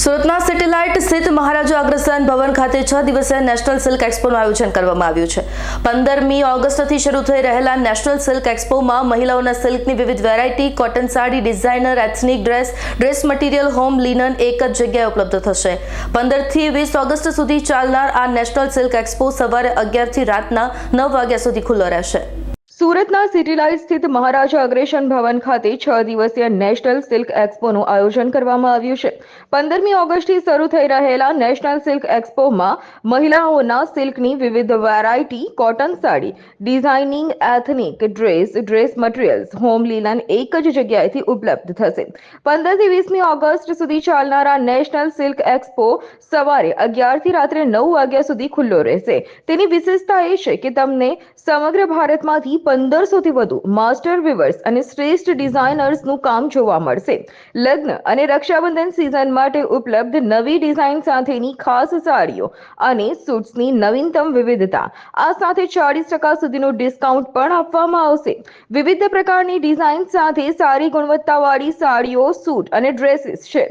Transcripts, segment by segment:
સુરતના સેટેલાઇટ સ્થિત મહારાજા અગ્રસેન ભવન ખાતે છ દિવસીય નેશનલ સિલ્ક એક્સપોનું આયોજન કરવામાં આવ્યું છે. પંદરમી ઓગસ્ટથી શરૂ થઈ રહેલા નેશનલ સિલ્ક એક્સપોમાં મહિલાઓના સિલ્કની વિવિધ variety, cotton sari, designer, ethnic dress dress material, home, linen એક જ જગ્યાએ ઉપલબ્ધ થશે. પંદરથી વીસ ઓગસ્ટ સુધી ચાલનાર આ નેશનલ સિલ્ક એક્સપો સવારે અગિયારથી રાતના નવ વાગ્યા સુધી ખુલ્લો રહેશે. સુરતના સિટીલાઇટ સ્થિત મહારાજા અગ્રેશન ભવન ખાતે છ દિવસીય નેશનલ સિલ્ક એક્સપોનું આયોજન કરવામાં આવ્યું છે. પંદરમી ઓગસ્ટથી શરૂ થઈ રહેલા નેશનલ સિલ્ક એક્સપોમાં મહિલાઓના સિલ્કની વિવિધ variety, cotton sari, designing ethnic dress dress materials, home linen એક જ જગ્યાએથી ઉપલબ્ધ થશે. પંદરથી વીસમી ઓગસ્ટ સુધી ચાલનારા નેશનલ સિલ્ક એક્સપો સવારે અગિયારથી રાત્રે નવ વાગ્યા સુધી ખુલ્લો રહેશે. તેની વિશેષતા એ છે કે તમને સમગ્ર ભારતમાંથી પંદરસોથી વધુ માસ્ટર વિવર્સ અને શ્રેષ્ઠ ડિઝાઇનર્સનું કામ જોવા મળશે. લગ્ન અને રક્ષાબંધન સિઝન માટે ઉપલબ્ધ નવી ડિઝાઇન સાથેની ખાસ સાડીઓ અને સૂટ્સની નવીનતમ વિવિધતા. આ સાથે ચાળીસ ટકા સુધીનું ડિસ્કાઉન્ટ પણ આપવામાં આવશે. વિવિધ પ્રકારની ડિઝાઇન સાથે સારી ગુણવત્તાવાળી સાડીઓ સૂટ અને ડ્રેસીસ છે.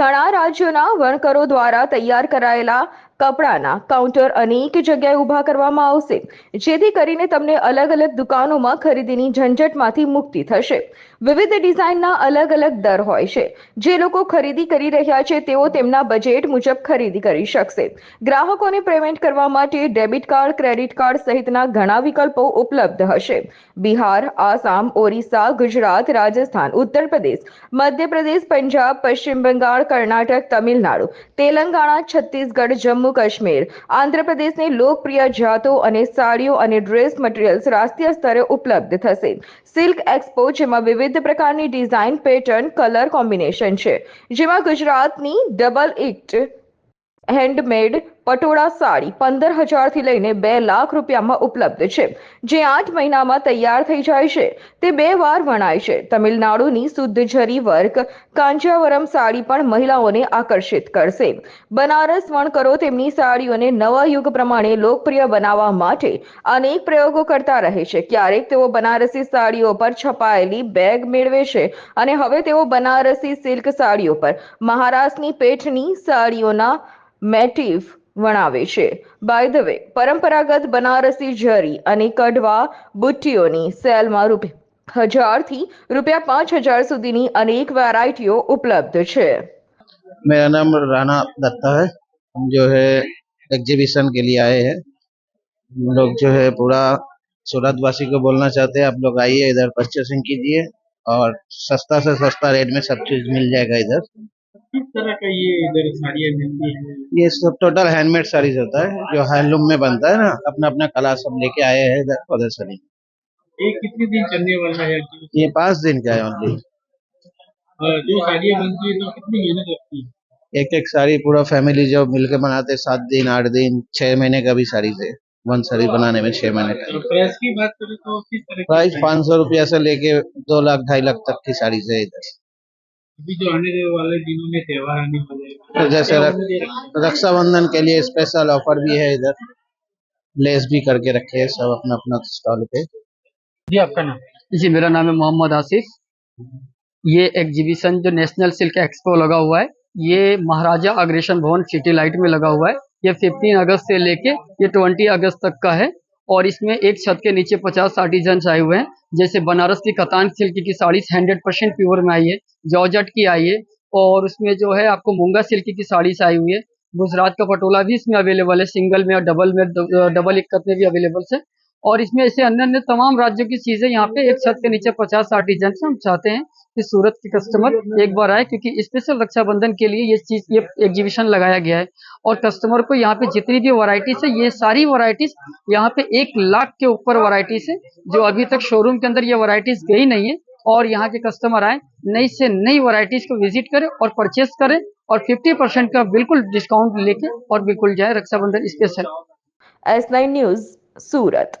ઘણા રાજ્યોના વણકરો દ્વારા તૈયાર કરાયેલા કપડાના કાઉન્ટર અનેક જગ્યાએ ઊભા કરવામાં આવશે, જેથી કરીને તમને અલગ અલગ દુકાનોમાં ખરીદીની ઝંઝટમાંથી મુક્તિ થશે. વિવિધ ડિઝાઇનના અલગ અલગ દર હોય છે. જે લોકો ખરીદી કરી રહ્યા છે, તેઓ તેમના બજેટ મુજબ ખરીદી કરી શકશે. ગ્રાહકોને પેમેન્ટ કરવા માટે ડેબિટ કાર્ડ, ક્રેડિટ કાર્ડ સહિતના ઘણા વિકલ્પો ઉપલબ્ધ હશે. બિહાર, આસામ, ઓરિસ્સા, ગુજરાત, રાજસ્થાન ઉત્તર પ્રદેશ મધ્યપ્રદેશ, પંજાબ, પશ્ચિમ બંગાળ, કર્ણાટક, તમિલનાડુ, તેલંગાણા, છત્તીસગઢ, જમ્મુ કાશ્મીર. આંધ્રપ્રદેશની લોકપ્રિય જાતો અને સાડીઓ અને ડ્રેસ મટીરિયલ્સ રાષ્ટ્રીય સ્તરે ઉપલબ્ધ થશે. સિલ્ક એક્સપો, જેમાં વિવિધ પ્રકારની ડિઝાઇન પેટર્ન, કલર કોમ્બિનેશન છે. જેમાં ગુજરાતની ડબલ ઇટ હેન્ડમેડ પટોળા સાડી પંદર હજારથી લઈને બે લાખ રૂપિયામાં ઉપલબ્ધ છે. જે આઠ મહિનામાં તૈયાર થઈ જાય છે. તે બે વાર વણાય છે. તમિલનાડુની શુદ્ધ જરી વર્ક કાંજાવરમ સાડી પણ મહિલાઓને આકર્ષિત કરશે. બનારસ વણકરો તેમની સાડીઓને નવા યુગ પ્રમાણે લોકપ્રિય બનાવવા માટે અનેક પ્રયોગો કરતા રહે છે. ક્યારેક તેઓ બનારસી સાડીઓ પર છપાયેલી બેગ મેળવે છે અને હવે તેઓ બનારસી સિલ્ક સાડીઓ પર મહારાષ્ટ્રની પેઠની સાડીઓના મેટિવ વણાવે છે બાય ધ વે પરંપરાગત બનારસી જરી અને કઢવા બુટ્ટીઓની સેલમાં રૂપિયા હજારથી રૂપિયા પાંચ હજાર સુધીની અનેક વેરાયટીઓ ઉપલબ્ધ છે मेरा नाम राणा दत्ता है हम जो है एग्जीबिशन के लिए आए हैं हम लोग जो है पूरा सूरतवासी को बोलना चाहते हैं आप लोग आइए इधर परचेसिंग कीजिए और सस्ता से सस्ता रेट में सब चीज मिल जाएगा इधर किस तरह का ये इधर साड़ियाँ मिलती है ये सब टोटल हैंडमेड साड़ीज होता है जो हैंडलूम में बनता है ना अपना अपना कला सब लेके आए हैं इधर प्रदर्शनी ये कितने दिन चलने वाला है? ये पाँच दिन का है ओनली जो साड़ियाँ बनती है तो कितनी मेहनत लगती है? एक एक साड़ी पूरा फैमिली जो मिलके बनाते हैं सात दिन आठ दिन छह महीने का भी साड़ी है। वन साड़ी बनाने में छह महीने का। प्राइस की बात करें तो किस तरह प्राइस पाँच सौ रुपया से लेके दो लाख ढाई लाख तक की साड़ी है इधर। अभी जो आने वाले दिनों में त्योहार आने वाले तो जैसे? रक्षाबंधन के लिए स्पेशल ऑफ़र भी है इधर। लेस भी करके रखे है सब अपना अपना स्टॉल पे। जी आपका नाम? जी मेरा नाम है मोहम्मद आसिफ। ये एग्जीबिशन जो नेशनल सिल्क एक्सपो लगा हुआ है ये महाराजा अग्रेशन भवन सिटी लाइट में लगा हुआ है। ये 15 अगस्त से लेके ये 20 अगस्त तक का है। और इसमें एक छत के नीचे 50 आर्टिजन्स आए हुए हैं। जैसे बनारस की कतान सिल्क की साड़ी हंड्रेड परसेंट प्योर में आई है, जॉर्जट की आई है, और उसमें जो है आपको मूँगा सिल्क की साड़ीस आई हुई है। गुजरात का पटोला भी इसमें अवेलेबल है सिंगल में और डबल में डबल इक्कत में भी अवेलेबल है। और इसमें ऐसे अन्य अन्य तमाम राज्यों की चीज़ें यहाँ पे एक छत के नीचे पचास आर्टिजन हम चाहते हैं कि सूरत के कस्टमर एक बार आए, क्योंकि स्पेशल रक्षाबंधन के लिए ये चीज़, ये एग्जीबिशन लगाया गया है। और कस्टमर को यहाँ पे जितनी भी वराइटीज है, ये सारी वराइटीज यहाँ पे एक लाख के ऊपर वराइटीज है, जो अभी तक शोरूम के अंदर ये वराइटीज गई नहीं है। और यहाँ के कस्टमर आए, नई से नई वराइटीज को विज़िट करें और परचेस करें और 50 परसेंट का बिल्कुल डिस्काउंट लेके और बिल्कुल जाए Rakshabandhan special S nine news Surat